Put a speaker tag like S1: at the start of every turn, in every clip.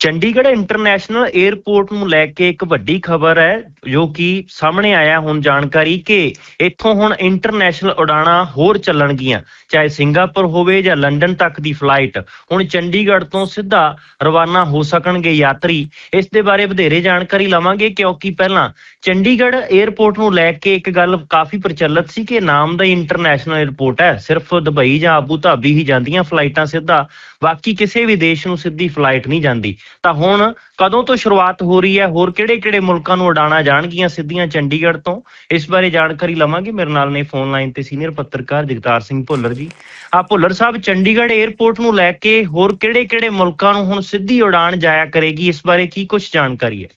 S1: Chandigarh international airport ਨੂੰ ਲੈ ਕੇ ਇੱਕ ਵੱਡੀ ਖਬਰ ਹੈ, ਜੋ ਕਿ ਸਾਹਮਣੇ ਆਇਆ ਹੁਣ ਜਾਣਕਾਰੀ ਕਿ ਇੱਥੋਂ ਹੁਣ ਇੰਟਰਨੈਸ਼ਨਲ ਉਡਾਣਾਂ ਹੋਰ ਚੱਲਣਗੀਆਂ, ਚਾਹੇ ਸਿੰਗਾਪੁਰ ਹੋਵੇ ਜਾਂ ਲੰਡਨ ਤੱਕ ਦੀ ਫਲਾਈਟ। ਹੁਣ ਚੰਡੀਗੜ੍ਹ ਤੋਂ ਸਿੱਧਾ ਰਵਾਨਾ ਹੋ ਸਕਣਗੇ ਯਾਤਰੀ। ਇਸ ਦੇ ਬਾਰੇ ਵਧੇਰੇ ਜਾਣਕਾਰੀ ਲਵਾਂਗੇ, ਕਿਉਂਕਿ ਪਹਿਲਾਂ ਚੰਡੀਗੜ੍ਹ 에ਅਰਪੋਰਟ ਨੂੰ ਲੈ ਕੇ ਇੱਕ ਗੱਲ ਕਾਫੀ ਪ੍ਰਚਲਿਤ ਸੀ ਕਿ ਨਾਮ ਦਾ ਇੰਟਰਨੈਸ਼ਨਲ 에ਅਰਪੋਰਟ ਹੈ। ਸਿਰਫ ਦੁਬਈ ਜਾਂ ਆਬੂ ਧਾਬੀ ਹੀ ਜਾਂਦੀਆਂ ਫਲਾਈਟਾਂ ਸਿੱਧਾ, ਬਾਕੀ ਕਿਸੇ ਵੀ ਦੇਸ਼ ਨੂੰ ਸਿੱਧੀ ਫਲਾਈਟ ਨਹੀਂ ਜਾਂਦੀ। ਤਾਂ ਹੁਣ ਕਦੋਂ ਤੋਂ ਸ਼ੁਰੂਆਤ ਹੋ ਰਹੀ ਹੈ, ਹੋਰ ਕਿਹੜੇ-ਕਿਹੜੇ ਮੁਲਕਾਂ ਨੂੰ ਉਡਾਣਾ ਜਾਣਗੀਆਂ ਸਿੱਧੀਆਂ ਚੰਡੀਗੜ੍ਹ ਤੋਂ? ਇਸ ਬਾਰੇ ਜਾਣਕਾਰੀ ਲਵਾਂਗੇ। ਮੇਰੇ ਨਾਲ ਨੇ ਫੋਨ ਲਾਈਨ ਤੇ ਸੀਨੀਅਰ ਪੱਤਰਕਾਰ ਜਗਤਾਰ ਸਿੰਘ ਭੁੱਲਰ ਜੀ। ਆ ਭੁੱਲਰ ਸਾਹਿਬ, ਚੰਡੀਗੜ੍ਹ 에ਅਰਪੋਰਟ ਨੂੰ ਲੈ ਕੇ ਹੋਰ ਕਿਹੜੇ-ਕਿਹੜੇ ਮੁਲਕਾਂ ਨੂੰ ਹੁਣ ਸਿੱਧੀ ਉਡਾਣ ਜਾਇਆ ਕਰੇਗੀ? ਇਸ ਬਾਰੇ ਕੀ ਕੁਝ ਜਾਣਕਾਰੀ ਹੈ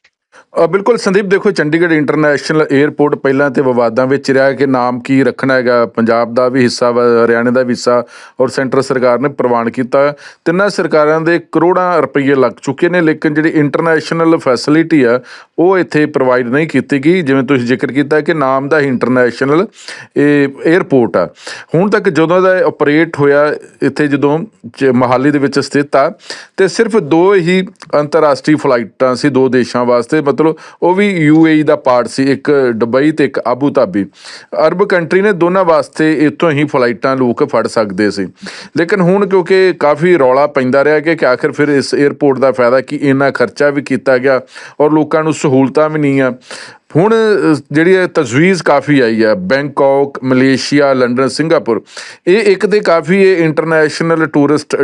S2: ਬਿਲਕੁਲ ਸੰਦੀਪ, ਦੇਖੋ ਚੰਡੀਗੜ੍ਹ ਇੰਟਰਨੈਸ਼ਨਲ 에ਅਰਪੋਰਟ ਪਹਿਲਾਂ ਤੇ ਵਿਵਾਦਾਂ ਵਿੱਚ ਰਿਹਾ ਕਿ ਨਾਮ ਕੀ ਰੱਖਣਾ ਹੈਗਾ, ਪੰਜਾਬ ਦਾ ਵੀ ਹਿੱਸਾ ਵਾ, ਹਰਿਆਣੇ ਦਾ ਵੀ ਹਿੱਸਾ ਔਰ ਸੈਂਟਰ ਸਰਕਾਰ ਨੇ ਪ੍ਰਵਾਨ ਕੀਤਾ। ਤਿੰਨਾਂ ਸਰਕਾਰਾਂ ਦੇ ਕਰੋੜਾਂ ਰੁਪਏ ਲੱਗ ਚੁੱਕੇ ਨੇ, ਲੇਕਿਨ ਜਿਹੜੀ ਇੰਟਰਨੈਸ਼ਨਲ ਫੈਸਿਲਿਟੀ ਆ ਉਹ ਇੱਥੇ ਪ੍ਰੋਵਾਈਡ ਨਹੀਂ ਕੀਤੀ ਗਈ, ਜਿਵੇਂ ਤੁਸੀਂ ਜ਼ਿਕਰ ਕੀਤਾ ਕਿ ਨਾਮ ਦਾ ਇੰਟਰਨੈਸ਼ਨਲ ਇਹ 에ਅਰਪੋਰਟ ਆ। ਹੁਣ ਤੱਕ ਜਦੋਂ ਦਾ ਆਪਰੇਟ ਹੋਇਆ, ਇੱਥੇ ਜਦੋਂ ਚ- ਮੋਹਾਲੀ ਦੇ ਵਿੱਚ ਸਥਿਤ ਆ, ਤੇ ਸਿਰਫ ਦੋ ਹੀ ਅੰਤਰਰਾਸ਼ਟਰੀ ਫਲਾਈਟਾਂ ਸੀ, ਦੋ ਦੇਸ਼ਾਂ ਵਾਸਤੇ, ਮਤਲਬ ਉਹ ਵੀ ਯੂਏਈ ਦਾ ਪਾਰਟ ਸੀ, ਇੱਕ ਦੁਬਈ ਤੇ ਇੱਕ ਆਬੂ ਧਾਬੀ ਅਰਬ ਕੰਟਰੀ ਨੇ ਦੋਨਾਂ ਵਾਸਤੇ ਇੱਥੋਂ ਹੀ ਫਲਾਈਟਾਂ ਲੋਕ ਫੜ ਸਕਦੇ ਸੀ। ਲੇਕਿਨ ਹੁਣ ਕਿਉਂਕਿ ਕਾਫੀ ਰੌਲਾ ਪੈਂਦਾ ਰਿਹਾ ਕਿ ਕਿ ਆਖਿਰ ਫਿਰ ਇਸ 에ਅਰਪੋਰਟ ਦਾ ਫਾਇਦਾ ਕੀ, ਇੰਨਾ ਖਰਚਾ ਵੀ ਕੀਤਾ ਗਿਆ ਔਰ ਲੋਕਾਂ ਨੂੰ ਸਹੂਲਤਾਂ ਵੀ ਨਹੀਂ ਆ। ਹੁਣ ਜਿਹੜੀ ਹੈ ਤਜਵੀਜ਼ ਕਾਫੀ ਆਈ ਹੈ, ਬੈਂਕਾਕ, ਮਲੇਸ਼ੀਆ, ਲੰਡਨ, ਸਿੰਗਾਪੁਰ। ਇਹ ਇੱਕ ਤੇ ਕਾਫੀ ਇਹ ਇੰਟਰਨੈਸ਼ਨਲ ਟੂਰਿਸਟ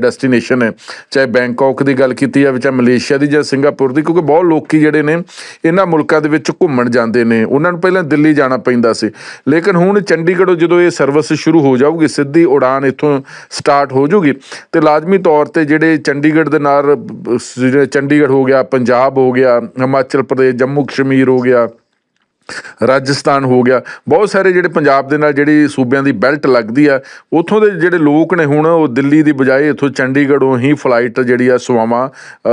S2: ਡੈਸਟੀਨੇਸ਼ਨ ਹੈ। ਚਾਹੇ ਬੈਂਕਾਕ ਦੀ ਗੱਲ ਕੀਤੀ ਜਾਵੇ, ਚਾਹੇ ਮਲੇਸ਼ੀਆ ਦੀ ਜਾਂ ਸਿੰਗਾਪੁਰ ਦੀ, ਕਿਉਂਕਿ ਬਹੁਤ ਲੋਕੀ ਜਿਹੜੇ ਨੇ, ਇਹਨਾਂ ਮੁਲਕਾਂ ਦੇ ਵਿੱਚ ਘੁੰਮਣ ਜਾਂਦੇ ਨੇ। ਉਹਨਾਂ ਨੂੰ ਪਹਿਲਾਂ ਦਿੱਲੀ ਜਾਣਾ ਪੈਂਦਾ ਸੀ। ਲੇਕਿਨ ਹੁਣ ਚੰਡੀਗੜ੍ਹੋਂ ਜਦੋਂ ਇਹ ਸਰਵਿਸ ਸ਼ੁਰੂ ਹੋ ਜਾਊਗੀ, ਸਿੱਧੀ ਉਡਾਨ ਇੱਥੋਂ ਸਟਾਰਟ ਹੋ ਜਾਊਗੀ ਤੇ ਲਾਜ਼ਮੀ ਤੌਰ ਤੇ ਜਿਹੜੇ ਚੰਡੀਗੜ੍ਹ ਦੇ ਨਾਲ ਚੰਡੀਗੜ੍ਹ ਹੋ ਗਿਆ, ਪੰਜਾਬ ਹੋ ਗਿਆ, ਹਿਮਾਚਲ ਪ੍ਰਦੇਸ਼ ਜੰਮੂ ਕਸ਼ਮੀਰ ਹੋ ਗਿਆ। ਰਾਜਸਥਾਨ ਹੋ ਗਿਆ। ਬਹੁਤ ਸਾਰੇ ਜਿਹੜੇ ਪੰਜਾਬ ਦੇ ਨਾਲ ਜਿਹੜੀ ਸੂਬਿਆਂ ਦੀ ਬੈਲਟ ਲੱਗਦੀ ਆ, ਉੱਥੋਂ ਦੇ ਜਿਹੜੇ ਲੋਕ ਨੇ ਹੁਣ, ਉਹ ਦਿੱਲੀ ਦੀ ਬਜਾਏ ਇੱਥੋਂ ਚੰਡੀਗੜ੍ਹੋਂ ਹੀ ਫਲਾਈਟ ਜਿਹੜੀ ਆ ਸਵਾਵਾਂ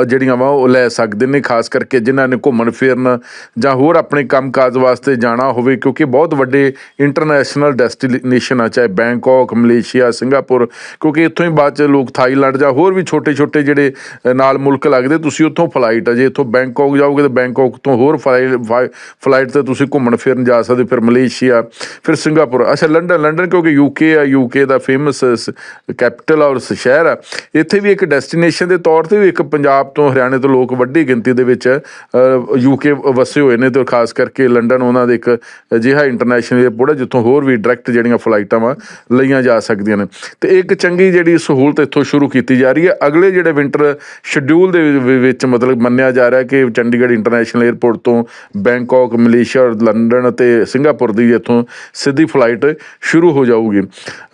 S2: ਜਿਹੜੀਆਂ ਵਾ, ਉਹ ਲੈ ਸਕਦੇ ਨੇ, ਖਾਸ ਕਰਕੇ ਜਿਨ੍ਹਾਂ ਨੇ ਘੁੰਮਣ ਫਿਰਨ ਜਾਂ ਹੋਰ ਆਪਣੇ ਕੰਮਕਾਜ ਵਾਸਤੇ ਜਾਣਾ ਹੋਵੇ, ਕਿਉਂਕਿ ਬਹੁਤ ਵੱਡੇ ਇੰਟਰਨੈਸ਼ਨਲ ਡੈਸਟੀਨੇਸ਼ਨ ਆ, ਚਾਹੇ ਬੈਂਕਾਕ ਮਲੇਸ਼ੀਆ ਸਿੰਗਾਪੁਰ ਕਿਉਂਕਿ ਇੱਥੋਂ ਹੀ ਬਾਅਦ ਚ ਲੋਕ ਥਾਈਲੈਂਡ ਜਾਂ ਹੋਰ ਵੀ ਛੋਟੇ ਛੋਟੇ ਜਿਹੜੇ ਨਾਲ ਮੁਲਕ ਲੱਗਦੇ, ਤੁਸੀਂ ਉੱਥੋਂ ਫਲਾਈਟ ਆ, ਜੇ ਇੱਥੋਂ ਬੈਂਕਾਕ ਜਾਓਗੇ ਤਾਂ ਬੈਂਕਾਕ ਤੋਂ ਹੋਰ ਫਲਾਈਟ ਤੇ ਤੁਸੀਂ ਘੁੰਮਣ ਫਿਰਨ ਜਾ ਸਕਦੇ, ਫਿਰ ਮਲੇਸ਼ੀਆ, ਫਿਰ ਸਿੰਗਾਪੁਰ। ਅੱਛਾ, ਲੰਡਨ ਲੰਡਨ ਕਿਉਂਕਿ ਯੂਕੇ ਆ ਯੂਕੇ ਦਾ ਫੇਮਸ ਕੈਪੀਟਲ ਔਰ ਸ਼ਹਿਰ ਆ। ਇੱਥੇ ਵੀ ਇੱਕ ਡੈਸਟੀਨੇਸ਼ਨ ਦੇ ਤੌਰ ਤੇ ਵੀ ਇੱਕ ਪੰਜਾਬ ਤੋਂ ਹਰਿਆਣੇ ਤੋਂ ਲੋਕ ਵੱਡੀ ਗਿਣਤੀ ਦੇ ਵਿੱਚ ਯੂਕੇ ਵਸੇ ਹੋਏ ਨੇ ਤੇ ਖਾਸ ਕਰਕੇ ਲੰਡਨ ਉਹਨਾਂ ਦੇ ਇੱਕ ਅਜਿਹਾ ਇੰਟਰਨੈਸ਼ਨਲ ਏਅਰਪੋਰਟ ਹੈ ਜਿੱਥੋਂ ਹੋਰ ਵੀ ਡਾਇਰੈਕਟ ਜਿਹੜੀਆਂ ਫਲਾਈਟਾਂ ਵਾ ਲਈਆਂ ਜਾ ਸਕਦੀਆਂ ਨੇ। ਤੇ ਇੱਕ ਚੰਗੀ ਜਿਹੜੀ ਸਹੂਲਤ ਇੱਥੋਂ ਸ਼ੁਰੂ ਕੀਤੀ ਜਾ ਰਹੀ ਹੈ ਅਗਲੇ ਜਿਹੜੇ ਵਿੰਟਰ ਸ਼ਡਿਊਲ ਦੇ ਵਿ- ਵਿੱਚ ਮਤਲਬ ਮੰਨਿਆ ਜਾ ਰਿਹਾ ਕਿ ਚੰਡੀਗੜ੍ਹ ਇੰਟਰਨੈਸ਼ਨਲ ਏਅਰਪੋਰਟ ਤੋਂ ਬੈਂਕਾਕ, ਮਲੇਸ਼ੀਆ ਔਰ ਲੰਡਨ ਅਤੇ ਸਿੰਗਾਪੁਰ ਦੀ ਇੱਥੋਂ ਸਿੱਧੀ ਫਲਾਈਟ ਸ਼ੁਰੂ ਹੋ ਜਾਊਗੀ।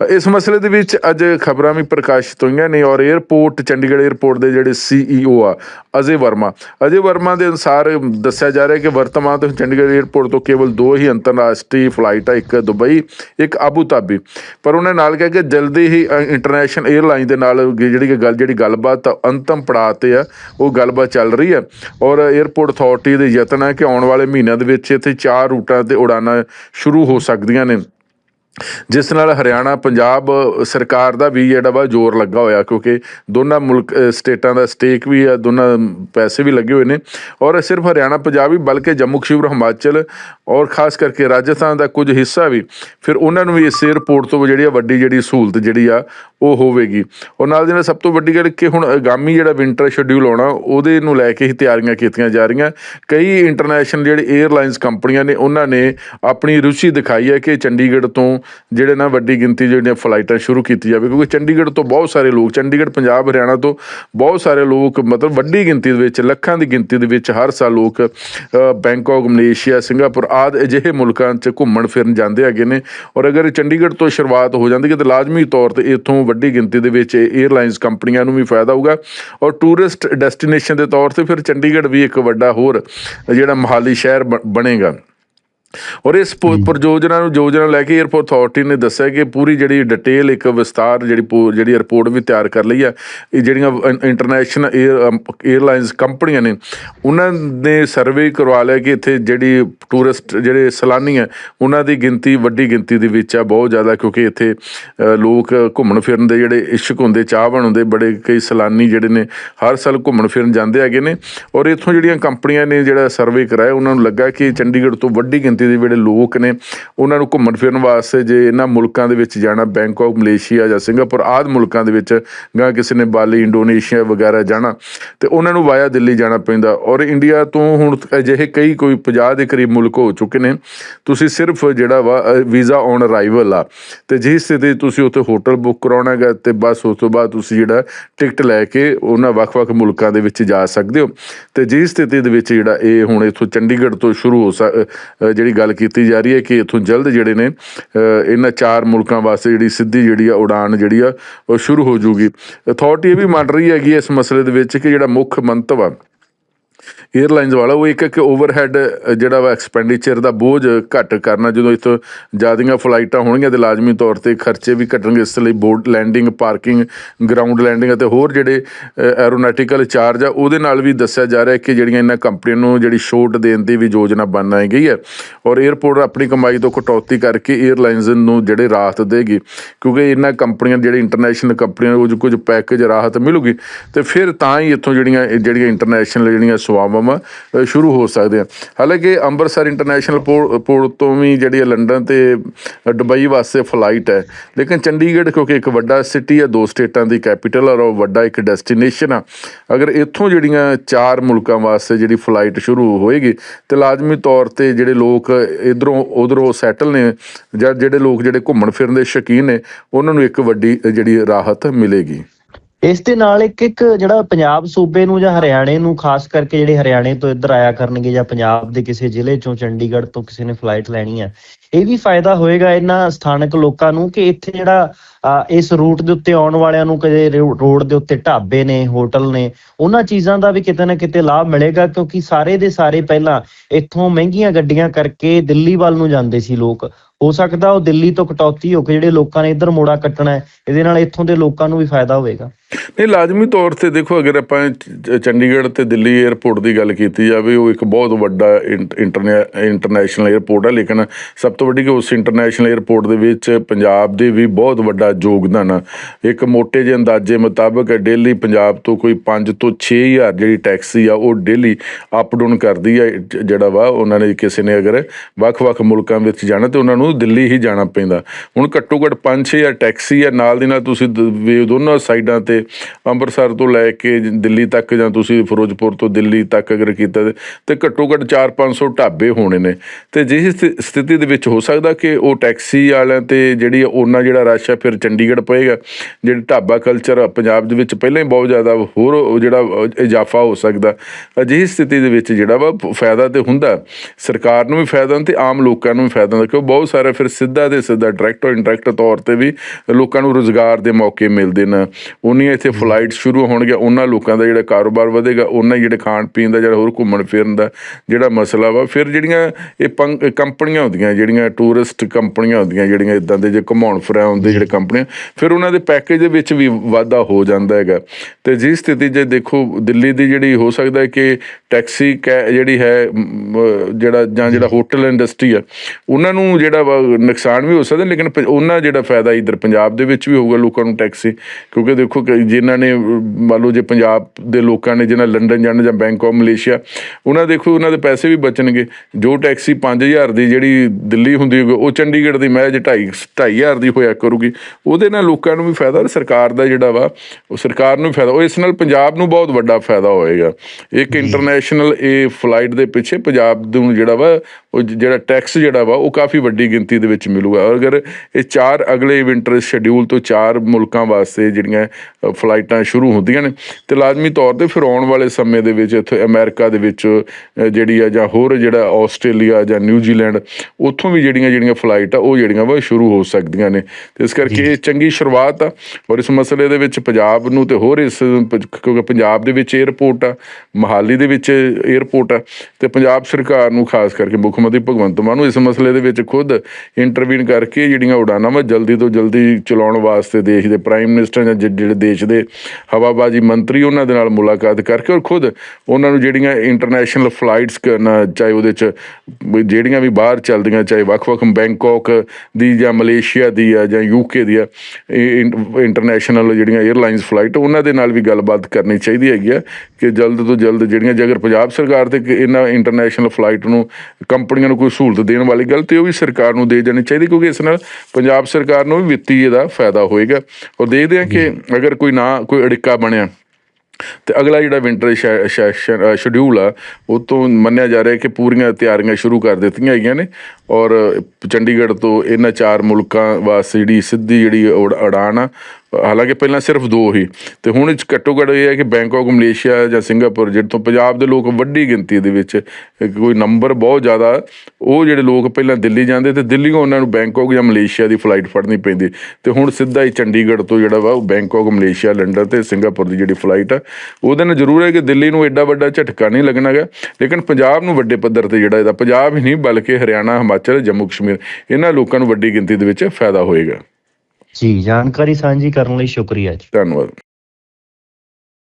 S2: ਇਸ ਮਸਲੇ ਦੇ ਵਿੱਚ ਅੱਜ ਖਬਰਾਂ ਵੀ ਪ੍ਰਕਾਸ਼ਿਤ ਹੋਈਆਂ ਨੇ ਔਰ 에ਅਰਪੋਰਟ ਚੰਡੀਗੜ੍ਹ 에ਅਰਪੋਰਟ ਦੇ ਜਿਹੜੇ ਸੀਈਓ ਆ, ਅਜੇ ਵਰਮਾ। ਅਜੇ ਵਰਮਾ ਦੇ ਅਨਸਾਰ ਦੱਸਿਆ ਜਾ ਰਿਹਾ ਕਿ ਵਰਤਮਾਨ ਤੋਂ ਚੰਡੀਗੜ੍ਹ 에ਅਰਪੋਰਟ ਤੋਂ ਕੇਵਲ ਦੋ ਹੀ ਅੰਤਰਰਾਸ਼ਟਰੀ ਫਲਾਈਟ ਆ, ਇੱਕ ਦੁਬਈ, ਇੱਕ ਆਬੂ ਧਾਬੀ। ਪਰ ਉਹਨਾਂ ਨਾਲ ਕਿਹਾ ਕਿ ਜਲਦੀ ਹੀ ਇੰਟਰਨੈਸ਼ਨਲ 에ਅਰਲਾਈਨ ਦੇ ਨਾਲ ਜਿਹੜੀ ਕਿ ਗੱਲ, ਜਿਹੜੀ ਗੱਲਬਾਤ ਅੰਤਮ ਪੜਾਅ ਤੇ ਆ, ਉਹ ਗੱਲਬਾਤ ਚੱਲ ਰਹੀ ਹੈ। ਔਰ 에ਅਰਪੋਰਟ ਅਥਾਰਟੀ ਦੇ ਯਤਨ ਆ ਕਿ ਆਉਣ ਵਾਲੇ ਮਹੀਨਿਆਂ ਦੇ ਵਿੱਚ ਇੱਥੇ ਚਾਰ ਰੂਟਾਂ ਤੇ ਉਡਾਨਾਂ ਸ਼ੁਰੂ ਹੋ ਸਕਦੀਆਂ ਨੇ। ਜਿਸ ਨਾਲ ਹਰਿਆਣਾ, ਪੰਜਾਬ ਸਰਕਾਰ ਦਾ ਵੀ ਜਿਹੜਾ ਵਾ ਜ਼ੋਰ ਲੱਗਾ ਹੋਇਆ, ਕਿਉਂਕਿ ਦੋਨਾਂ ਮੁਲਕ ਸਟੇਟਾਂ ਦਾ ਸਟੇਕ ਵੀ ਆ, ਦੋਨਾਂ ਪੈਸੇ ਵੀ ਲੱਗੇ ਹੋਏ ਨੇ। ਔਰ ਸਿਰਫ ਹਰਿਆਣਾ, ਪੰਜਾਬ ਹੀ ਬਲਕਿ ਜੰਮੂ, ਕਸ਼ਮੀਰ, ਹਿਮਾਚਲ ਔਰ ਖਾਸ ਕਰਕੇ ਰਾਜਸਥਾਨ ਦਾ ਕੁਝ ਹਿੱਸਾ ਵੀ, ਫਿਰ ਉਹਨਾਂ ਨੂੰ ਵੀ ਇਸ 에ਅਰਪੋਰਟ ਤੋਂ ਜਿਹੜੀ ਆ ਵੱਡੀ ਜਿਹੜੀ ਸਹੂਲਤ ਜਿਹੜੀ ਆ, ਉਹ ਹੋਵੇਗੀ। ਔਰ ਨਾਲ ਦੀ ਨਾਲ ਸਭ ਤੋਂ ਵੱਡੀ ਗੱਲ ਕਿ ਹੁਣ ਆਗਾਮੀ ਜਿਹੜਾ ਵਿੰਟਰ ਸ਼ਡਿਊਲ ਆਉਣਾ, ਉਹਦੇ ਨੂੰ ਲੈ ਕੇ ਹੀ ਤਿਆਰੀਆਂ ਕੀਤੀਆਂ ਜਾ ਰਹੀਆਂ। ਕਈ ਇੰਟਰਨੈਸ਼ਨਲ ਜਿਹੜੇ 에ਅਰਲਾਈਨਸ ਕੰਪਨੀਆਂ ਨੇ, ਉਹਨਾਂ ਨੇ ਆਪਣੀ ਰੁਚੀ ਦਿਖਾਈ ਹੈ ਕਿ ਚੰਡੀਗੜ੍ਹ ਤੋਂ ਜਿਹੜੇ ਨਾ ਵੱਡੀ ਗਿਣਤੀ ਜਿਹੜੀਆਂ ਫਲਾਈਟਾਂ ਸ਼ੁਰੂ ਕੀਤੀ ਜਾਵੇ ਕਿਉਂਕਿ ਚੰਡੀਗੜ੍ਹ ਤੋਂ ਬਹੁਤ ਸਾਰੇ ਲੋਕ ਚੰਡੀਗੜ੍ਹ ਪੰਜਾਬ ਹਰਿਆਣਾ ਤੋਂ ਬਹੁਤ ਸਾਰੇ ਲੋਕ ਮਤਲਬ ਵੱਡੀ ਗਿਣਤੀ ਦੇ ਵਿੱਚ ਲੱਖਾਂ ਦੀ ਗਿਣਤੀ ਦੇ ਵਿੱਚ ਹਰ ਸਾਲ ਲੋਕ ਅ, ਬੈਂਕਾਕ ਮਲੇਸ਼ੀਆ ਸਿੰਗਾਪੁਰ ਆਦਿ ਅਜਿਹੇ ਮੁਲਕਾਂ 'ਚ ਘੁੰਮਣ ਫਿਰਨ ਜਾਂਦੇ ਹੈਗੇ ਨੇ। ਔਰ ਅਗਰ ਚੰਡੀਗੜ੍ਹ ਤੋਂ ਸ਼ੁਰੂਆਤ ਹੋ ਜਾਂਦੀ ਹੈ ਤਾਂ ਲਾਜ਼ਮੀ ਤੌਰ ਤੇ ਇੱਥੋਂ ਵੱਡੀ ਗਿਣਤੀ ਦੇ ਵਿੱਚ 에ਅਰਲਾਈਨਸ ਕੰਪਨੀਆਂ ਨੂੰ ਵੀ ਫਾਇਦਾ ਹੋਊਗਾ। ਔਰ ਟੂਰਿਸਟ ਡੈਸਟੀਨੇਸ਼ਨ ਦੇ ਤੌਰ ਤੇ ਫਿਰ ਚੰਡੀਗੜ੍ਹ ਵੀ ਇੱਕ ਵੱਡਾ ਹੋਰ ਜਿਹੜਾ ਮਹਾਲੀ ਸ਼ਹਿਰ ਬ- ਬਣੇਗਾ। ਔਰ ਇਸ ਪ੍ਰਯੋਜਨਾ ਨੂੰ ਯੋਜਨਾ ਲੈ ਕੇ 에어ਪੋਰਟ ਅਥਾਰਟੀ ਨੇ ਦੱਸਿਆ ਕਿ ਪੂਰੀ ਜਿਹੜੀ ਡਿਟੇਲ ਇੱਕ ਵਿਸਤਾਰ ਜਿਹੜੀ ਜਿਹੜੀ ਰਿਪੋਰਟ ਵੀ ਤਿਆਰ ਕਰ ਲਈ ਆ ਇਹ ਜਿਹੜੀਆਂ ਇੰਟਰਨੈਸ਼ਨਲ 에ਅਰਲਾਈਨਸ ਕੰਪਨੀਆਂ ਨੇ ਉਹਨਾਂ ਨੇ ਸਰਵੇ ਕਰਵਾ ਲਿਆ ਕਿ ਇੱਥੇ ਜਿਹੜੀ ਟੂਰਿਸਟ ਜਿਹੜੇ ਸਲਾਨੀ ਹੈ ਉਹਨਾਂ ਦੀ ਗਿਣਤੀ ਵੱਡੀ ਗਿਣਤੀ ਦੇ ਵਿੱਚ ਆ ਬਹੁਤ ਜ਼ਿਆਦਾ ਕਿਉਂਕਿ ਇੱਥੇ ਲੋਕ ਘੁੰਮਣ ਫਿਰਨ ਦੇ ਜਿਹੜੇ ਇਸ਼ਕ ਹੁੰਦੇ ਚਾਹਵਾਨ ਹੁੰਦੇ ਬੜੇ ਕਈ ਸਲਾਨੀ ਜਿਹੜੇ ਨੇ ਹਰ ਸਾਲ ਘੁੰਮਣ ਫਿਰਨ ਜਾਂਦੇ ਹੈਗੇ ਨੇ ਔਰ ਇੱਥੋਂ ਜਿਹੜੀਆਂ ਕੰਪਨੀਆਂ ਨੇ ਜਿਹੜਾ ਸਰਵੇ ਕਰਾਇਆ ਉਹਨਾਂ ਨੂੰ ਲੱਗਾ ਕਿ ਚੰਡੀਗੜ੍ਹ ਤੋਂ ਵੱਡੀ ਗਿਣਤੀ ਦੇ ਜਿਹੜੇ ਲੋਕ ਨੇ, ਉਹਨਾਂ ਨੂੰ ਘੁੰਮਣ ਫਿਰਨ ਵਾਸਤੇ ਜੇ ਇਹਨਾਂ ਮੁਲਕਾਂ ਦੇ ਵਿੱਚ ਜਾਣਾ, ਬੈਂਕਾਕ, ਮਲੇਸ਼ੀਆ ਜਾਂ ਸਿੰਗਾਪੁਰ ਆਦਿ ਮੁਲਕਾਂ ਦੇ ਵਿੱਚ ਗਾ ਕਿਸੇ ਨੇ ਬਾਲੀ, ਇੰਡੋਨੇਸ਼ੀਆ ਵਗੈਰਾ ਜਾਣਾ, ਤੇ ਉਹਨਾਂ ਨੂੰ ਵਾਇਆ ਦਿੱਲੀ ਜਾਣਾ ਪੈਂਦਾ। ਔਰ ਇੰਡੀਆ ਤੋਂ ਹੁਣ ਅਜਿਹੇ ਕਈ ਕੋਈ 50 ਦੇ ਕਰੀਬ ਮੁਲਕ ਹੋ ਚੁੱਕੇ ਨੇ, ਤੁਸੀਂ ਸਿਰਫ ਜਿਹੜਾ ਵਾ ਵੀਜ਼ਾ ਔਨ ਅਰਾਈਵਲ ਆ। ਤੇ ਜਿਸ ਸਥਿਤੀ ਤੁਸੀਂ ਉੱਥੇ ਹੋਟਲ ਬੁੱਕ ਕਰਾਉਣਾ ਹੈਗਾ, ਤੇ ਬਸ ਉਸ ਤੋਂ ਬਾਅਦ ਤੁਸੀਂ ਜਿਹੜਾ ਟਿਕਟ ਲੈ ਕੇ ਉਹਨਾਂ ਵੱਖ-ਵੱਖ ਮੁਲਕਾਂ ਦੇ ਵਿੱਚ ਜਾ ਸਕਦੇ ਹੋ। ਤੇ ਜਿਸ ਸਥਿਤੀ ਦੇ ਵਿੱਚ ਜਿਹੜਾ ਇਹ ਹੁਣ ਇਥੋਂ ਚੰਡੀਗੜ੍ਹ ਤੋਂ ਸ਼ੁਰੂ ਹੋ ਸਕ- ਜਿਹੜੀ ਗੱਲ ਕੀਤੀ ਜਾ ਰਹੀ ਹੈ ਕਿ ਇਥੋਂ ਜਲਦ ਜਿਹੜੇ ਨੇ ਇਹਨਾਂ ਚਾਰ ਮੁਲਕਾਂ ਵਾਸਤੇ ਜਿਹੜੀ ਸਿੱਧੀ ਜਿਹੜੀ ਆ ਉਡਾਨ ਜਿਹੜੀ ਆ, ਉਹ ਸ਼ੁਰੂ ਹੋ ਜੂਗੀ। ਅਥਾਰਟੀ ਇਹ ਵੀ ਮੰਨ ਰਹੀ ਹੈਗੀ ਇਸ ਮਸਲੇ ਦੇ ਵਿੱਚ ਕਿ ਜਿਹੜਾ ਮੁੱਖ ਮੰਤਵ ਆ ਏਅਰਲਾਈਨਸ ਵਾਲਾ, ਉਹ ਇੱਕ ਇੱਕ ਓਵਰਹੈਡ ਜਿਹੜਾ ਵਾ ਐਕਸਪੈਂਡੀਚਰ ਦਾ ਬੋਝ ਘੱਟ ਕਰਨਾ, ਜਦੋਂ ਇਥੋਂ ਜਿਆਦੀਆਂ ਫਲਾਈਟਾਂ ਹੋਣਗੀਆਂ ਤੇ ਲਾਜ਼ਮੀ ਤੌਰ ਤੇ ਖਰਚੇ ਵੀ ਘਟਣਗੇ, ਇਸ ਲਈ board landing parking ground landing ਅਤੇ ਹੋਰ ਜਿਹੜੇ ਐਰੋਨੈਟਿਕਲ ਚਾਰਜ ਆ, ਉਹਦੇ ਨਾਲ ਵੀ ਦੱਸਿਆ ਜਾ ਰਿਹਾ ਕਿ ਜਿਹੜੀਆਂ ਇਹਨਾਂ ਕੰਪਨੀਆਂ ਨੂੰ ਜਿਹੜੀ ਛੋਟ ਦੇਣ ਦੀ ਵੀ ਯੋਜਨਾ ਬਣਾਈ ਗਈ ਹੈ। ਔਰ 에ਅਰਪੋਰਟ ਆਪਣੀ ਕਮਾਈ ਤੋਂ ਕਟੌਤੀ ਕਰਕੇ 에ਅਰਲਾਈਨਸ ਨੂੰ ਜਿਹੜੇ ਰਾਹਤ ਦੇਗੀ, ਕਿਉਂਕਿ ਇਹਨਾਂ ਕੰਪਨੀਆਂ ਜਿਹੜੇ ਇੰਟਰਨੈਸ਼ਨਲ ਕੰਪਨੀਆਂ ਉਹ ਕੁਝ ਪੈਕੇਜ ਰਾਹਤ ਮਿਲੂਗੀ ਤੇ ਫਿਰ ਤਾਂ ਹੀ ਇੱਥੋਂ ਜਿਹੜੀਆਂ ਜਿਹੜੀਆਂ ਇੰਟਰਨੈਸ਼ਨਲ ਜਿਹੜੀਆਂ ਸਵਾਵਾਂ ਵਾ ਸ਼ੁਰੂ ਹੋ ਸਕਦੇ ਆ। ਹਾਲਾਂਕਿ ਅੰਮ੍ਰਿਤਸਰ ਇੰਟਰਨੈਸ਼ਨਲ ਪੋਰ- ਪੋਰਟ ਤੋਂ ਵੀ ਜਿਹੜੀ ਹੈ ਲੰਡਨ ਤੇ ਦੁਬਈ ਵਾਸਤੇ ਫਲਾਈਟ ਹੈ। ਲੇਕਿਨ ਚੰਡੀਗੜ੍ਹ ਕਿਉਂਕਿ ਇੱਕ ਵੱਡਾ ਸਿਟੀ ਹੈ, ਦੋ ਸਟੇਟਾਂ ਦੀ ਕੈਪੀਟਲ ਔਰ ਉਹ ਵੱਡਾ ਇੱਕ ਡੈਸਟੀਨੇਸ਼ਨ ਆ। ਅਗਰ ਇੱਥੋਂ ਜਿਹੜੀਆਂ ਚਾਰ ਮੁਲਕਾਂ ਵਾਸਤੇ ਜਿਹੜੀ ਫਲਾਈਟ ਸ਼ੁਰੂ ਹੋਏਗੀ, ਤੇ ਲਾਜ਼ਮੀ ਤੌਰ ਤੇ ਜਿਹੜੇ ਲੋਕ ਇਧਰੋਂ, ਉਧਰੋਂ ਸੈਟਲ ਨੇ, ਜਾਂ ਜਿਹੜੇ ਲੋਕ ਜਿਹੜੇ ਘੁੰਮਣ ਫਿਰਨ ਦੇ ਸ਼ੌਕੀਨ ਨੇ, ਉਹਨਾਂ ਨੂੰ ਇੱਕ ਵੱਡੀ ਜਿਹੜੀ ਰਾਹਤ ਮਿਲੇਗੀ।
S1: ਇਸ ਦੇ ਨਾਲ ਇੱਕ ਇੱਕ ਜਿਹੜਾ ਪੰਜਾਬ ਸੂਬੇ ਨੂੰ ਜਾਂ ਹਰਿਆਣੇ ਨੂੰ, ਖਾਸ ਕਰਕੇ ਜਿਹੜੇ ਹਰਿਆਣੇ ਤੋਂ ਇੱਧਰ ਆਇਆ ਕਰਨਗੇ ਜਾਂ ਪੰਜਾਬ ਦੇ ਕਿਸੇ ਜ਼ਿਲ੍ਹੇ ਚੋਂ ਚੰਡੀਗੜ੍ਹ ਤੋਂ ਕਿਸੇ ਨੇ ਫਲਾਈਟ ਲੈਣੀ ਆ ਇਹ ਵੀ ਫਾਇਦਾ ਹੋਏਗਾ ਇਹਨਾਂ ਸਥਾਨਕ ਲੋਕਾਂ ਨੂੰ ਕਿ ਇੱਥੇ ਜਿਹੜਾ ਇਸ ਰੂਟ ਦੇ ਉੱਤੇ ਆਉਣ ਵਾਲਿਆਂ ਨੂੰ ਕਦੇ ਰੋਡ ਦੇ ਉੱਤੇ ਢਾਬੇ ਨੇ ਹੋਟਲ ਨੇ, ਉਹਨਾਂ ਚੀਜ਼ਾਂ ਦਾ ਵੀ ਕਿਤੇ ਨਾ ਕਿਤੇ ਲਾਭ ਮਿਲੇਗਾ ਕਿਉਂਕਿ ਸਾਰੇ ਦੇ ਸਾਰੇ ਪਹਿਲਾਂ ਇੱਥੋਂ ਮਹਿੰਗੀਆਂ ਗੱਡੀਆਂ ਕਰਕੇ ਦਿੱਲੀ ਵੱਲ ਨੂੰ ਜਾਂਦੇ ਸੀ ਲੋਕ। ਹੋ ਸਕਦਾ ਉਹ ਦਿੱਲੀ ਤੋਂ ਕਟੌਤੀ ਹੋ ਕੇ ਜਿਹੜੇ ਲੋਕਾਂ ਨੇ ਇੱਧਰ ਮੋੜਾ ਕੱਟਣਾ ਹੈ, ਇਹਦੇ ਨਾਲ ਇੱਥੋਂ ਦੇ ਲੋਕਾਂ ਨੂੰ ਵੀ ਫਾਇਦਾ ਹੋਵੇਗਾ।
S2: ਨਹੀਂ, ਲਾਜ਼ਮੀ ਤੌਰ ਤੇ ਦੇਖੋ, ਅਗਰ ਆਪਾਂ ਚੰਡੀਗੜ੍ਹ ਤੇ ਦਿੱਲੀ 에ਅਰਪੋਰਟ ਦੀ ਗੱਲ ਕੀਤੀ ਜਾਵੇ, ਉਹ ਇੱਕ ਬਹੁਤ ਵੱਡਾ ਇੰਟਰਨੈਸ਼ਨਲ 에ਅਰਪੋਰਟ ਹੈ, ਲੇਕਿਨ ਸਭ ਵੱਡੀ ਕਿ ਉਸ ਇੰਟਰਨੈਸ਼ਨਲ 에ਅਰਪੋਰਟ ਦੇ ਵਿੱਚ ਪੰਜਾਬ ਦੇ ਵੀ ਬਹੁਤ ਵੱਡਾ ਯੋਗਦਾਨ ਆ। ਇੱਕ ਮੋਟੇ ਜਿਹੇ ਅੰਦਾਜ਼ੇ ਮੁਤਾਬਕ ਡੇਲੀ ਪੰਜਾਬ ਤੋਂ ਕੋਈ 5 ਤੋਂ 6000 ਜਿਹੜੀ ਟੈਕਸੀ ਆ, ਉਹ ਡੇਲੀ ਅਪ ਡਾਊਨ ਕਰਦੀ ਆ ਜਿਹੜਾ ਵਾ, ਉਹਨਾਂ ਨੇ ਕਿਸੇ ਨੇ ਅਗਰ ਵੱਖ-ਵੱਖ ਮੁਲਕਾਂ ਵਿੱਚ ਜਾਣਾ ਤੇ ਉਹਨਾਂ ਨੂੰ ਦਿੱਲੀ ਹੀ ਜਾਣਾ ਪੈਂਦਾ। ਹੁਣ ਘੱਟੋ-ਘੱਟ 5-6000 ਟੈਕਸੀ ਆ, ਨਾਲ ਦੀ ਨਾਲ ਤੁਸੀਂ ਦੋਨੋਂ ਸਾਈਡਾਂ ਤੇ ਅੰਮ੍ਰਿਤਸਰ ਤੋਂ ਲੈ ਕੇ ਦਿੱਲੀ ਤੱਕ ਜਾਂ ਤੁਸੀਂ ਫਿਰੋਜ਼ਪੁਰ ਤੋਂ ਦਿੱਲੀ ਤੱਕ ਅਗਰ ਕੀਤਾ ਤੇ ਘੱਟੋ-ਘੱਟ 4-500 ਢਾਬੇ ਹੋਣੇ ਨੇ। ਤੇ ਜਿਸ ਸਥਿਤੀ ਦੇ ਵਿੱਚ ਹੋ ਸਕਦਾ ਕਿ ਉਹ ਟੈਕਸੀ ਵਾਲਿਆਂ ਤੇ ਜਿਹੜੀ ਉਹਨਾਂ ਜਿਹੜਾ ਰਸ਼ ਆ, ਫਿਰ ਚੰਡੀਗੜ੍ਹ ਪਏਗਾ। ਜਿਹੜਾ ਢਾਬਾ ਕਲਚਰ ਪੰਜਾਬ ਦੇ ਵਿੱਚ ਪਹਿਲਾਂ ਹੀ ਬਹੁਤ ਜ਼ਿਆਦਾ ਹੋਰ ਉਹ ਜਿਹੜਾ ਇਜ਼ਾਫਾ ਹੋ ਸਕਦਾ। ਅਜਿਹੀ ਸਥਿਤੀ ਦੇ ਵਿੱਚ ਜਿਹੜਾ ਵਾ, ਫਾਇਦਾ ਤੇ ਹੁੰਦਾ। ਸਰਕਾਰ ਨੂੰ ਵੀ ਫਾਇਦਾ ਤੇ ਆਮ ਲੋਕਾਂ ਨੂੰ ਵੀ ਫਾਇਦਾ ਹੁੰਦਾ ਕਿਉਂ ਬਹੁਤ ਸਾਰੇ ਫਿਰ ਸਿੱਧਾ ਤੇ ਸਿੱਧਾ ਡਾਇਰੈਕਟ ਔਰ ਇੰਡਾਇਰੈਕਟ ਤੌਰ ਤੇ ਵੀ ਲੋਕਾਂ ਨੂੰ ਰੋਜ਼ਗਾਰ ਦੇ ਮੌਕੇ ਮਿਲਦੇ ਨੇ। ਉਹਨੀਆਂ ਇੱਥੇ ਫਲਾਈਟਸ ਸ਼ੁਰੂ ਹੋਣਗੀਆਂ, ਉਹਨਾਂ ਲੋਕਾਂ ਦਾ ਜਿਹੜਾ ਕਾਰੋਬਾਰ ਵਧੇਗਾ, ਉਹਨਾਂ ਜਿਹੜੇ ਖਾਣ ਪੀਣ ਦਾ ਜਿਹੜਾ ਹੋਰ ਘੁੰਮਣ ਫਿਰਨ ਦਾ ਜਿਹੜਾ ਮਸਲਾ ਵਾ, ਫਿਰ ਜਿਹੜੀਆਂ ਇਹ ਪੰਕ- ਕੰਪਨੀਆਂ ਹੁੰਦੀਆਂ, ਜਿਹੜੀਆਂ ਟੂਰਿਸਟ ਕੰਪਨੀਆਂ ਹੁੰਦੀਆਂ, ਜਿਹੜੀਆਂ ਇਦਾਂ ਦੇ ਜੇ ਘੁਮਾਉਣ ਫਿਰਾਉਣ ਦੇ ਜਿਹੜੇ ਕੰਪਨੀਆਂ, ਫਿਰ ਉਹਨਾਂ ਦੇ ਪੈਕੇਜ ਦੇ ਵਿੱਚ ਵੀ ਵਾਧਾ ਹੋ ਜਾਂਦਾ ਹੈਗਾ। ਤੇ ਜਿਸ ਸਥਿਤੀ ਜੇ ਦੇਖੋ, ਦਿੱਲੀ ਦੀ ਜਿਹੜੀ ਹੋ ਸਕਦਾ ਹੈ ਕਿ ਟੈਕਸੀ ਕੈ- ਜਿਹੜੀ ਹੈ ਜਿਹੜਾ, ਜਾਂ ਜਿਹੜਾ ਹੋਟਲ ਇੰਡਸਟਰੀ ਆ, ਉਹਨਾਂ ਨੂੰ ਜਿਹੜਾ ਵਾ ਨੁਕਸਾਨ ਵੀ ਹੋ ਸਕਦਾ, ਲੇਕਿਨ ਪ- ਉਹਨਾਂ ਜਿਹੜਾ ਫਾਇਦਾ ਇਧਰ ਪੰਜਾਬ ਦੇ ਵਿੱਚ ਵੀ ਹੋਊਗਾ ਲੋਕਾਂ ਨੂੰ ਟੈਕਸੀ ਕਿਉਂਕਿ ਦੇਖੋ ਕਿ ਜਿਨ੍ਹਾਂ ਨੇ, ਮੰਨ ਲਓ ਜੇ ਪੰਜਾਬ ਦੇ ਲੋਕਾਂ ਨੇ ਜਿਹਨਾਂ ਲੰਡਨ ਜਾਣਾ ਜਾਂ ਬੈਂਕਾਕ, ਮਲੇਸ਼ੀਆ, ਉਹਨਾਂ ਦੇਖੋ ਉਹਨਾਂ ਦੇ ਪੈਸੇ ਵੀ ਬਚਣਗੇ। ਜੋ ਟੈਕਸੀ 5000 ਦੀ ਜਿਹੜੀ ਦਿੱਲੀ ਹੁੰਦੀ ਹੋਵੇ ਉਹ ਚੰਡੀਗੜ੍ਹ ਦੀ ਮਹਿਜ 2.5 2500 ਦੀ ਹੋਇਆ ਕਰੂਗੀ। ਉਹਦੇ ਨਾਲ ਲੋਕਾਂ ਨੂੰ ਵੀ ਫਾਇਦਾ ਤੇ ਸਰਕਾਰ ਦਾ ਜਿਹੜਾ ਵਾ ਉਹ ਸਰਕਾਰ ਨੂੰ ਵੀ ਫਾਇਦਾ ਉਹ ਇਸ ਨਾਲ ਪੰਜਾਬ ਨੂੰ ਬਹੁਤ ਵੱਡਾ ਫਾਇਦਾ ਹੋਏਗਾ। ਇੱਕ ਇੰਟਰਨੈਸ਼ਨਲ ਇਹ ਫਲਾਈਟ ਦੇ ਪਿੱਛੇ ਪੰਜਾਬ ਨੂੰ ਜਿਹੜਾ ਵਾ ਉਹ ਜਿਹੜਾ ਟੈਕਸ ਜਿਹੜਾ ਵਾ ਉਹ ਕਾਫੀ ਵੱਡੀ ਗਿਣਤੀ ਦੇ ਵਿੱਚ ਮਿਲੂਗਾ। ਔਰ ਅਗਰ ਇਹ ਚਾਰ ਅਗਲੇ ਵਿੰਟਰ ਸ਼ਡਿਊਲ ਤੋਂ ਚਾਰ ਮੁਲਕਾਂ ਵਾਸਤੇ ਜਿਹੜੀਆਂ ਫਲਾਈਟਾਂ ਸ਼ੁਰੂ ਹੁੰਦੀਆਂ ਨੇ ਤੇ ਲਾਜ਼ਮੀ ਤੌਰ ਤੇ ਫਿਰ ਆਉਣ ਵਾਲੇ ਸਮੇਂ ਦੇ ਵਿੱਚ ਇੱਥੇ ਅਮਰੀਕਾ ਦੇ ਵਿੱਚ ਜਿਹੜੀ ਆ ਜਾਂ ਹੋਰ ਜਿਹੜਾ ਆਸਟ੍ਰੇਲੀਆ ਜਾਂ ਨਿਊਜ਼ੀਲੈਂਡ ਉੱਥੋਂ ਵੀ ਜਿਹੜੀਆਂ ਜਿਹੜੀਆਂ ਫਲਾਈਟ ਆ ਉਹ ਜਿਹੜੀਆਂ ਵਾ ਸ਼ੁਰੂ ਹੋ ਸਕਦੀਆਂ ਨੇ। ਤੇ ਇਸ ਕਰਕੇ ਇਹ ਚੰਗੀ ਸ਼ੁਰੂਆਤ ਆ ਔਰ ਇਸ ਮਸਲੇ ਦੇ ਵਿੱਚ ਪੰਜਾਬ ਨੂੰ ਤੇ ਹੋਰ ਇਸ ਕਿਉਂਕਿ ਪੰਜਾਬ ਦੇ ਵਿੱਚ 에ਅਰਪੋਰਟ ਆ ਮਹਾਲੀ ਦੇ ਵਿੱਚ 에ਅਰਪੋਰਟ ਆ ਤੇ ਪੰਜਾਬ ਸਰਕਾਰ ਨੂੰ ਖਾਸ ਕਰਕੇ ਮੁੱਖ ਮੰਤਰੀ ਭਗਵੰਤ ਮਾਨ ਨੂੰ ਇਸ ਮਸਲੇ ਦੇ ਵਿੱਚ ਖੁਦ ਇੰਟਰਵੀਨ ਕਰਕੇ ਜਿਹੜੀਆਂ ਉਡਾਨਾਂ ਵਾ ਜਲਦੀ ਤੋਂ ਜਲਦੀ ਚਲਾਉਣ ਵਾਸਤੇ ਦੇਸ਼ ਦੇ ਪ੍ਰਾਈਮ ਮਿਨਿਸਟਰ ਜਾਂ ਜਿਹੜੇ ਦੇਸ਼ ਦੇ ਹਵਾਬਾਜ਼ੀ ਮੰਤਰੀ ਉਹਨਾਂ ਦੇ ਨਾਲ ਮੁਲਾਕਾਤ ਕਰਕੇ ਔਰ ਖੁਦ ਉਹਨਾਂ ਨੂੰ ਜਿਹੜੀਆਂ ਇੰਟਰਨੈਸ਼ਨਲ ਫਲਾਈਟਸ ਕਰਨਾ ਚਾਹੇ ਉਹਦੇ ਚ ਜਿਹੜੀਆਂ ਵੀ ਬਾਹਰ ਚੱਲਦੀਆਂ ਚਾਹੇ ਵੱਖ-ਵੱਖ ਬੈਂਕਾਕ ਦੀ ਜਾਂ ਮਲੇਸ਼ੀਆ ਦੀ ਆ ਜਾਂ ਯੂਕੇ ਦੀ ਆ ਇੰਟਰਨੈਸ਼ਨਲ ਜਿਹੜੀਆਂ 에ਅਰਲਾਈਨਸ ਫਲਾਈਟ ਉਹਨਾਂ ਦੇ ਨਾਲ ਵੀ ਗੱਲਬਾਤ ਕਰਨੀ ਚਾਹੀਦੀ ਹੈਗੀ ਆ ਕਿ ਜਲਦ ਤੋਂ ਜਲਦ ਜਿਹੜੀਆਂ ਜੇ ਅਗਰ ਪੰਜਾਬ ਸਰਕਾਰ ਤੇ ਇਹਨਾਂ ਇੰਟਰਨੈਸ਼ਨਲ ਫਲਾਈਟ ਨੂੰ ਕੰਪਨੀਆਂ ਨੂੰ ਕੋਈ ਸਹੂਲਤ ਦੇਣ ਵਾਲੀ ਗੱਲ ਤੇ ਉਹ ਵੀ ਸਰਕਾਰ ਨੂੰ ਦੇ ਦੇਣੀ ਚਾਹੀਦੀ ਕਿਉਂਕਿ ਇਸ ਨਾਲ ਪੰਜਾਬ ਸਰਕਾਰ ਨੂੰ ਵੀ ਵਿੱਤੀ ਇਹਦਾ ਫਾਇਦਾ ਹੋਏਗਾ। ਔਰ ਦੇਖਦੇ ਆ ਕਿ ਅਗਰ ਕੋਈ ਨਾ ਕੋਈ ਅੜਿੱਕਾ ਬਣਿਆ ਤੇ ਅਗਲਾ ਜਿਹੜਾ ਵਿੰਟਰ ਸ਼ਡਿਊਲ ਆ, ਉਹ ਤੋਂ ਮੰਨਿਆ ਜਾ ਰਿਹਾ ਕਿ ਪੂਰੀਆਂ ਤਿਆਰੀਆਂ ਸ਼ੁਰੂ ਕਰ ਦਿੱਤੀਆਂ ਹੈਗੀਆਂ ਨੇ ਔਰ ਚੰਡੀਗੜ੍ਹ ਤੋਂ ਇਹਨਾਂ ਚਾਰ ਮੁਲਕਾਂ ਵਾਸਤੇ ਜਿਹੜੀ ਸਿੱਧੀ ਜਿਹੜੀ ਉਡ- ਉਡਾਣ ਆ ਹਾਲਾਂਕਿ ਪਹਿਲਾਂ ਸਿਰਫ ਦੋ ਹੀ, ਤੇ ਹੁਣ ਘੱਟੋ ਘੱਟ ਇਹ ਹੈ ਕਿ ਬੈਂਕਾਕ, ਮਲੇਸ਼ੀਆ ਜਾਂ ਸਿੰਗਾਪੁਰ, ਜਿਹੜੇ ਤੋਂ ਪੰਜਾਬ ਦੇ ਲੋਕ ਵੱਡੀ ਗਿਣਤੀ ਦੇ ਵਿੱਚ ਕੋਈ ਨੰਬਰ ਬਹੁਤ ਜ਼ਿਆਦਾ, ਉਹ ਜਿਹੜੇ ਲੋਕ ਪਹਿਲਾਂ ਦਿੱਲੀ ਜਾਂਦੇ ਤੇ ਦਿੱਲੀੋਂ ਉਹਨਾਂ ਨੂੰ ਬੈਂਕਾਕ ਜਾਂ ਮਲੇਸ਼ੀਆ ਦੀ ਫਲਾਈਟ ਫੜਨੀ ਪੈਂਦੀ। ਤੇ ਹੁਣ ਸਿੱਧਾ ਹੀ ਚੰਡੀਗੜ੍ਹ ਤੋਂ ਜਿਹੜਾ ਵਾ, ਉਹ ਬੈਂਕਾਕ, ਮਲੇਸ਼ੀਆ, ਲੰਡਨ ਤੇ ਸਿੰਗਾਪੁਰ ਦੀ ਜਿਹੜੀ ਫਲਾਈਟ ਆ, ਉਹਦੇ ਨਾਲ ਜ਼ਰੂਰ ਹੈ ਕਿ ਦਿੱਲੀ ਨੂੰ ਐਡਾ ਵੱਡਾ ਝਟਕਾ ਨਹੀਂ ਲੱਗਣਾਗਾ ਲੇਕਿਨ ਪੰਜਾਬ ਨੂੰ ਵੱਡੇ ਪੱਧਰ ਤੇ ਜਿਹੜਾ ਇਹਦਾ, ਪੰਜਾਬ ਹੀ ਨਹੀਂ, ਬਲਕਿ ਹਰਿਆਣਾ, ਹਿਮਾਚਲ, ਜੰਮੂ, ਕਸ਼ਮੀਰ, ਇਹਨਾਂ ਲੋਕਾਂ ਨੂੰ ਵੱਡੀ ਗਿਣਤੀ ਦੇ ਵਿੱਚ ਫਾਇਦਾ ਹੋਏਗਾ।
S1: ਜੀ ਜਾਣਕਾਰੀ ਸਾਂਝੀ ਕਰਨ ਲਈ ਸ਼ੁਕਰੀਆ ਜੀ।
S2: ਧੰਨਵਾਦ।